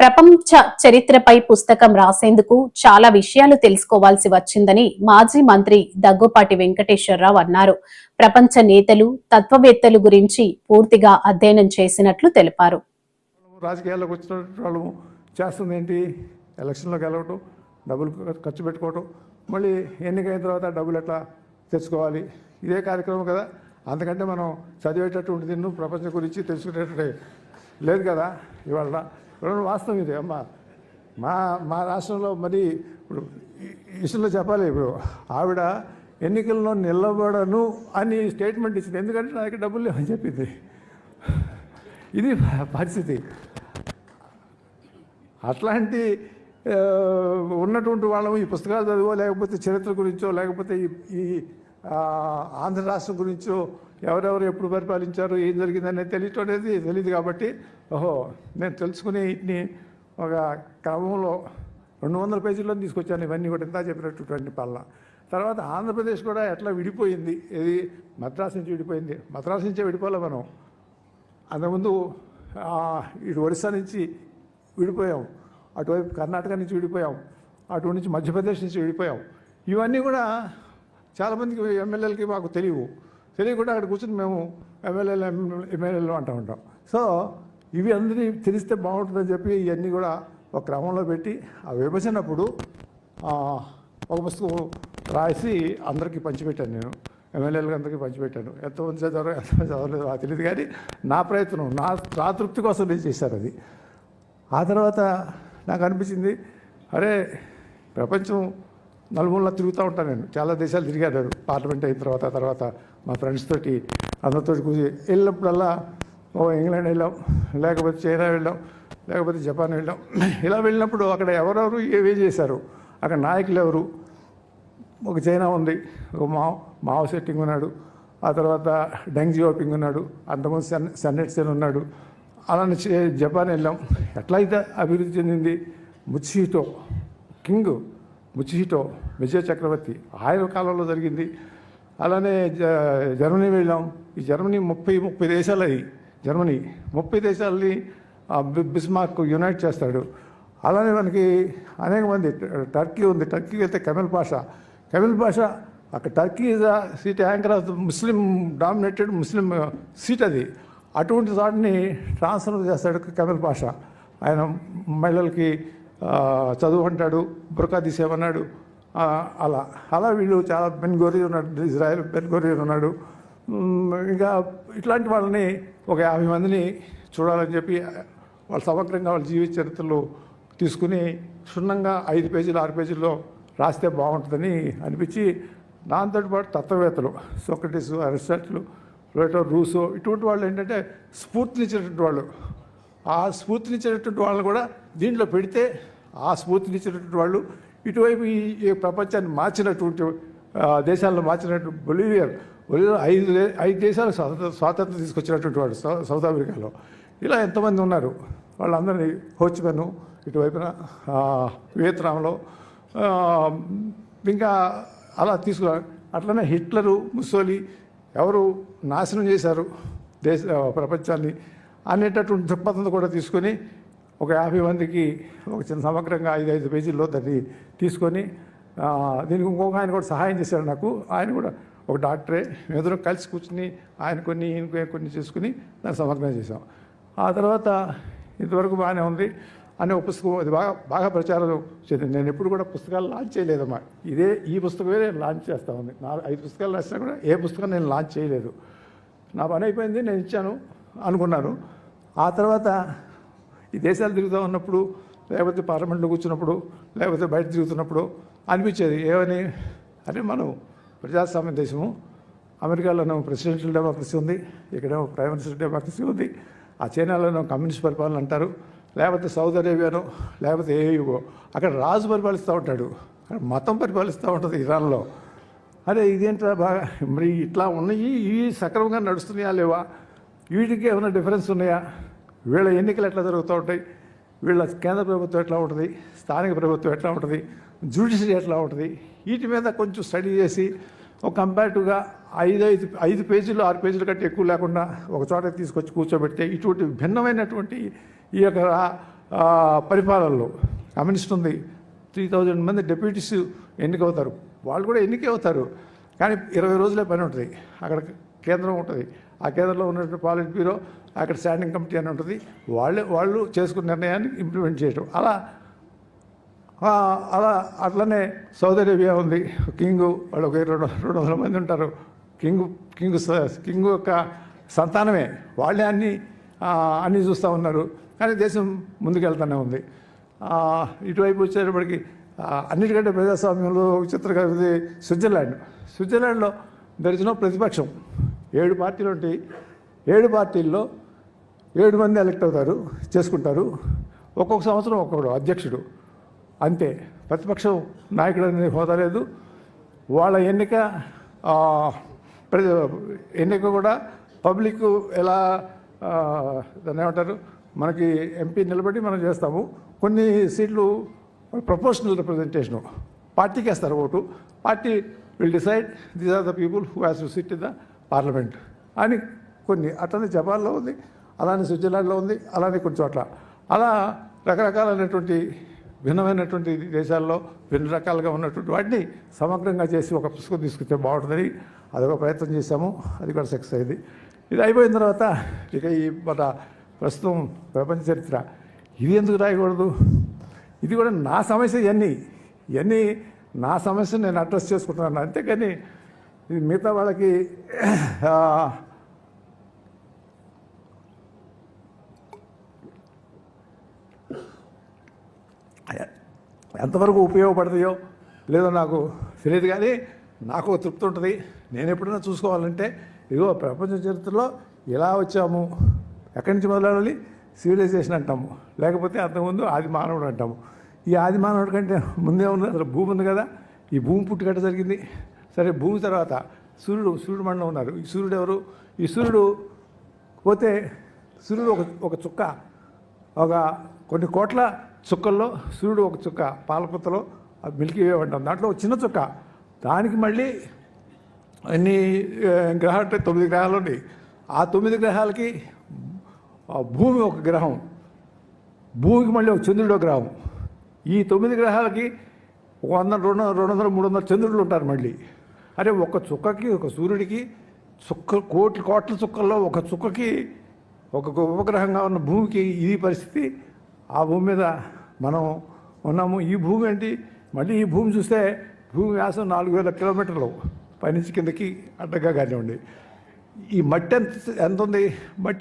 ప్రపంచ చరిత్రపై పుస్తకం రాసేందుకు చాలా విషయాలు తెలుసుకోవాల్సి వచ్చిందని మాజీ మంత్రి దగ్గుపాటి వెంకటేశ్వరరావు అన్నారు. ప్రపంచ నేతలు తత్వవేత్తలు గురించి పూర్తిగా అధ్యయనం చేసినట్లు తెలిపారు. రాజకీయాల్లోకి వచ్చిన వాళ్ళు చేస్తుంది ఏంటి? ఎలక్షన్లో గెలవటం డబ్బులు ఖర్చు పెట్టుకోవటం మళ్ళీ ఎన్నికైన తర్వాత డబ్బులు ఎట్లా తెచ్చుకోవాలి? ఇదే కార్యక్రమం కదా. అందుకంటే మనం చదివేటట్టు ఉంటుంది ప్రపంచం గురించి తెలుసుకునేటట్టు లేదు కదా ఇవాళ. రెండు వాస్తవం ఇది. అమ్మ మా మా రాష్ట్రంలో మరి ఇప్పుడు ఈ చెప్పాలి ఇప్పుడు ఆవిడ ఎన్నికల్లో నిలబడను అని స్టేట్మెంట్ ఇచ్చింది. ఎందుకంటే నా దగ్గర డబ్బులు లేవని చెప్పింది. ఇది పరిస్థితి. అట్లాంటి ఉన్నటువంటి వాళ్ళము ఈ పుస్తకాలు చదివో లేకపోతే చరిత్ర గురించో లేకపోతే ఈ ఈ ఆంధ్ర రాష్ట్రం గురించో ఎవరెవరు ఎప్పుడు పరిపాలించారు ఏం జరిగిందనేది తెలియటనేది తెలియదు కాబట్టి ఓహో నేను తెలుసుకునే వీటిని ఒక క్రమంలో రెండు వందల పేజీల్లో తీసుకొచ్చాను ఇవన్నీ కూడా ఇంత చెప్పినటువంటి పల్ల తర్వాత ఆంధ్రప్రదేశ్ కూడా ఎట్లా విడిపోయింది? ఇది మద్రాసు నుంచి విడిపోయింది. మద్రాసు నుంచే విడిపోలే మనం. అంతకుముందు ఇటు ఒరిస్సా నుంచి విడిపోయాం. అటువైపు కర్ణాటక నుంచి విడిపోయాం. అటు నుంచి మధ్యప్రదేశ్ నుంచి విడిపోయాం. ఇవన్నీ కూడా చాలామందికి ఎమ్మెల్యేలకి మాకు తెలియవు. తెలియకుండా అక్కడ కూర్చొని మేము ఎమ్మెల్యేలు ఎమ్మెల్యేలు అంటూ ఉంటాం. సో ఇవి అందరినీ తెలిస్తే బాగుంటుందని చెప్పి ఇవన్నీ కూడా ఒక క్రమంలో పెట్టి ఆ విభజనప్పుడు ఒక పుస్తకం రాసి అందరికీ పంచిపెట్టాను నేను. ఎమ్మెల్యేలకు అందరికీ పంచిపెట్టాను. ఎంతమంది చదివారో ఎంతమంది చదవలేదు నాకు తెలియదు కానీ నా ప్రయత్నం నా నా తృప్తి కోసం నేను చేశాను అది. ఆ తర్వాత నాకు అనిపించింది అరే ప్రపంచం నలుమూలలా తిరుగుతూ ఉంటాను నేను. చాలా దేశాలు తిరిగాను పార్లమెంట్ అయిన తర్వాత తర్వాత మా ఫ్రెండ్స్ తోటి అందరితో కూర్చి వెళ్ళినప్పుడల్లా ఓ ఇంగ్లాండ్ వెళ్ళాం లేకపోతే చైనా వెళ్ళాం లేకపోతే జపాన్ వెళ్ళాం. ఇలా వెళ్ళినప్పుడు అక్కడ ఎవరెవరు ఏవే చేశారు? అక్కడ నాయకులు ఎవరు? ఒక చైనా ఉంది ఒక మా మావ సెట్టింగ్ ఉన్నాడు ఆ తర్వాత డెంగ్ జియోపింగ్ ఉన్నాడు అంతకుముందు సన్ సెన్నెట్సెన్ ఉన్నాడు. అలానే జపాన్ వెళ్ళాం. ఎట్లయితే అభివృద్ధి చెందింది? ముచ్చిహిటో కింగ్ ముచ్చిహిటో విజయ చక్రవర్తి ఆయన కాలంలో జరిగింది. అలానే జ జర్మనీ వెళ్ళాం. ఈ జర్మనీ ముప్పై ముప్పై దేశాలు అది జర్మనీ ముప్పై దేశాలని బిస్మార్క్ యునైట్ చేస్తాడు. అలానే మనకి అనేక మంది టర్కీ ఉంది. టర్కీకి వెళ్తే కెమెల్ పాషా. కమిల్ పాషా అక్కడ Turkey seat anchor of Muslim dominated Muslim seat అది. అటువంటి దాటిని ట్రాన్స్ఫర్ చేస్తాడు కెమెల్ పాషా. ఆయన మహిళలకి చదువు అంటాడు బురకా తీసేమన్నాడు అలా. అలా వీళ్ళు చాలా బెన్ ఉన్నాడు ఇజ్రాయెల్ బెన్ ఉన్నాడు. ఇంకా ఇట్లాంటి వాళ్ళని ఒక యాభై మందిని చూడాలని చెప్పి వాళ్ళు సమగ్రంగా వాళ్ళ జీవిత చరిత్రలు తీసుకుని క్షుణ్ణంగా ఐదు పేజీలు ఆరు పేజీల్లో రాస్తే బాగుంటుందని అనిపించి దాంతో పాటు తత్వవేత్తలు సోక్రటీస్ అరిస్టాటిల్ ప్లేటో రూసో ఇటువంటి వాళ్ళు ఏంటంటే స్ఫూర్తినిచ్చినటువంటి వాళ్ళు. ఆ స్ఫూర్తినిచ్చినటువంటి వాళ్ళని కూడా దీంట్లో పెడితే ఆ స్ఫూర్తినిచ్చినటువంటి వాళ్ళు ఇటువైపు ఈ ప్రపంచాన్ని మార్చినటువంటి దేశాలను మార్చినటువంటి బొలివియర్ బొలివియర్ ఐదు ఐదు దేశాలు స్వాతంత్ర స్వాతంత్రం తీసుకొచ్చినటువంటి వాడు సౌ- సౌత్ ఆఫ్రికాలో ఇలా ఎంతమంది ఉన్నారు? వాళ్ళందరినీ హోచిమెను ఇటువైపున వియత్నాంలో ఇంకా అలా తీసుకు అట్లనే హిట్లరు ముస్సోలి ఎవరు నాశనం చేశారు దేశ ప్రపంచాన్ని అనేటటువంటి దృక్పథంతో కూడా తీసుకొని ఒక యాభై మందికి ఒక చిన్న సమగ్రంగా ఐదు ఐదు పేజీల్లో దాన్ని తీసుకొని దీనికి ఇంకొక ఆయన కూడా సహాయం చేశాడు నాకు. ఆయన కూడా ఒక డాక్టరే. మేమిద్దరం కలిసి కూర్చుని ఆయన కొన్ని ఈయన కొన్ని చేసుకుని దాన్ని సమగ్రం చేశాం. ఆ తర్వాత ఇంతవరకు బాగానే ఉంది. అనే ఒక పుస్తకం అది బాగా బాగా ప్రచారం చెందింది. నేను ఎప్పుడు కూడా పుస్తకాలు లాంచ్ చేయలేదమ్మా. ఇదే ఈ పుస్తకమే నేను లాంచ్ చేస్తా ఉంది. నా ఐదు పుస్తకాలు రాసినా కూడా ఏ పుస్తకం నేను లాంచ్ చేయలేదు. నా పని అయిపోయింది నేను ఇచ్చాను. అనుకున్నాను ఆ తర్వాత ఈ దేశాలు తిరుగుతూ ఉన్నప్పుడు లేకపోతే పార్లమెంట్లో కూర్చున్నప్పుడు లేకపోతే బయట తిరుగుతున్నప్పుడు అనిపించేది. ఏమని? అరే మనం ప్రజాస్వామ్య దేశము. అమెరికాలోనూ ప్రెసిడెన్షియల్ డెమోక్రసీ ఉంది ఇక్కడేమో ప్రైమ్ మినిస్టర్ డెమోక్రసీ ఉంది ఆ చైనాలోనో కమ్యూనిస్ట్ పరిపాలన అంటారు లేకపోతే సౌదీ అరేబియాను లేకపోతే ఏయుగో అక్కడ రాజు పరిపాలిస్తూ ఉంటాడు. అక్కడ మతం పరిపాలిస్తూ ఉంటుంది ఇరాన్లో. అరే ఇదేంట్రా బాగా? మరి ఇట్లా ఉన్నాయి ఇవి సక్రమంగా నడుస్తున్నాయా లేవా? వీటికి ఏమైనా డిఫరెన్స్ ఉన్నాయా? వీళ్ళ ఎన్నికలు ఎట్లా జరుగుతూ ఉంటాయి? వీళ్ళ కేంద్ర ప్రభుత్వం ఎట్లా ఉంటుంది? స్థానిక ప్రభుత్వం ఎట్లా ఉంటుంది? జ్యుడిషియరీ ఎట్లా ఉంటుంది? వీటి మీద కొంచెం స్టడీ చేసి ఒక కంపారిటివ్గా ఐదు ఐదు ఐదు పేజీలు ఆరు పేజీల కంటే ఎక్కువ లేకుండా ఒక చోట తీసుకొచ్చి కూర్చోబెడితే ఇటువంటి భిన్నమైనటువంటి ఈ యొక్క పరిపాలనలో కమ్యూనిస్ట్ ఉంది త్రీ థౌజండ్ మంది డెప్యూటీస్ ఎన్నికవుతారు. వాళ్ళు కూడా ఎన్నిక అవుతారు కానీ ఇరవై రోజులే పని ఉంటుంది. అక్కడ కేంద్రం ఉంటుంది. ఆ కేంద్రంలో ఉన్నటువంటి పాలిట్ బ్యూరో అక్కడ స్టాండింగ్ కమిటీ అని ఉంటుంది. వాళ్ళే వాళ్ళు చేసుకున్న నిర్ణయాన్ని ఇంప్లిమెంట్ చేయడం అలా అలా అట్లనే సౌదీ అరేబియా ఉంది. కింగ్ వాళ్ళు ఒక రెండు రెండు వందల మంది ఉంటారు. కింగ్ కింగ్ కింగ్ యొక్క సంతానమే. వాళ్ళే అన్ని అన్నీ చూస్తూ ఉన్నారు. కానీ దేశం ముందుకెళ్తూనే ఉంది. ఇటువైపు వచ్చేటప్పటికి అన్నిటికంటే ప్రజాస్వామ్యంలో విచిత్రంగా ఉంది స్విట్జర్లాండ్. స్విట్జర్లాండ్లో దరిచిన ప్రతిపక్షం. ఏడు పార్టీలు ఉంటాయి. ఏడు పార్టీల్లో ఏడు మంది ఎలక్ట్ అవుతారు చేసుకుంటారు. ఒక్కొక్క సంవత్సరం ఒక్కొక్కడు అధ్యక్షుడు. అంతే. ప్రతిపక్షం నాయకుడు అనేది హోదా లేదు. వాళ్ళ ఎన్నిక ఎన్నిక కూడా పబ్లిక్ ఎలా దాన్ని ఏమంటారు? మనకి ఎంపీ నిలబడి మనం చేస్తాము. కొన్ని సీట్లు ప్రపోర్షనల్ రిప్రజెంటేషను. పార్టీకి వేస్తారు vote. Party will decide these are the people who has to sit in the parliament అని కొన్ని అట్లనే జపాన్లో ఉంది అలానే స్విట్జర్లాండ్లో ఉంది అలానే కొన్ని చోట్ల అలా రకరకాలైనటువంటి భిన్నమైనటువంటి దేశాల్లో భిన్న రకాలుగా ఉన్నటువంటి వాటిని సమగ్రంగా చేసి ఒక పుస్తకం తీసుకుంటే బాగుంటుందని అదొక ప్రయత్నం చేశాము. అది కూడా సక్సెస్ అయింది. ఇది అయిపోయిన తర్వాత ఇక ఈ మన ప్రస్తుతం ప్రపంచ చరిత్ర. ఇది ఎందుకు రాయకూడదు? ఇది కూడా నా సమస్య ఇవన్నీ ఇవన్నీ నా సమస్యను నేను అడ్రస్ చేసుకుంటున్నాను అంతేకాని కానీ మిగతా వాళ్ళకి ఎంతవరకు ఉపయోగపడతాయో లేదో నాకు తెలియదు కానీ నాకు తృప్తి ఉంటుంది. నేను ఎప్పుడైనా చూసుకోవాలంటే ఇదిగో ప్రపంచ చరిత్రలో ఎలా వచ్చాము ఎక్కడి నుంచి మొదలవ్వాలి? సివిలైజేషన్ అంటాము. లేకపోతే అంతకుముందు ఆది మానవుడు అంటాము. ఈ ఆది మానవుడి కంటే ముందే ఉంది అసలు భూమి ఉంది కదా ఈ భూమి పుట్టుకట్ట జరిగింది. సరే భూమి తర్వాత సూర్యుడు సూర్యుడు మండలం ఉన్నారు. ఈ సూర్యుడు ఎవరు? ఈ సూర్యుడు పోతే సూర్యుడు ఒక ఒక చుక్క ఒక కొన్ని కోట్ల చుక్కల్లో సూర్యుడు ఒక చుక్క పాలపుత్తలో మిల్కీ వే అంటాం. దాంట్లో ఒక చిన్న చుక్క. దానికి మళ్ళీ అన్ని గ్రహాలు తొమ్మిది గ్రహాలు ఉన్నాయి. ఆ తొమ్మిది గ్రహాలకి భూమి ఒక గ్రహం. భూమికి మళ్ళీ ఒక చంద్రుడు ఒక గ్రహం. ఈ తొమ్మిది గ్రహాలకి ఒక వంద రెండు రెండు వందల మూడు వందల చంద్రుడులు ఉంటారు మళ్ళీ. అరే ఒక చుక్కకి ఒక సూర్యుడికి చుక్క కోట్ల కోట్ల చుక్కల్లో ఒక చుక్కకి ఒక ఉపగ్రహంగా ఉన్న భూమికి ఇది పరిస్థితి. ఆ భూమి మీద మనం ఉన్నాము. ఈ భూమి ఏంటి? మళ్ళీ ఈ భూమి చూస్తే భూమి వ్యాసం నాలుగు వేల కిలోమీటర్లు పైనుంచి కిందకి అడ్డగా కానివ్వండి ఈ మట్టి ఎంత ఎంత ఉంది? మట్టి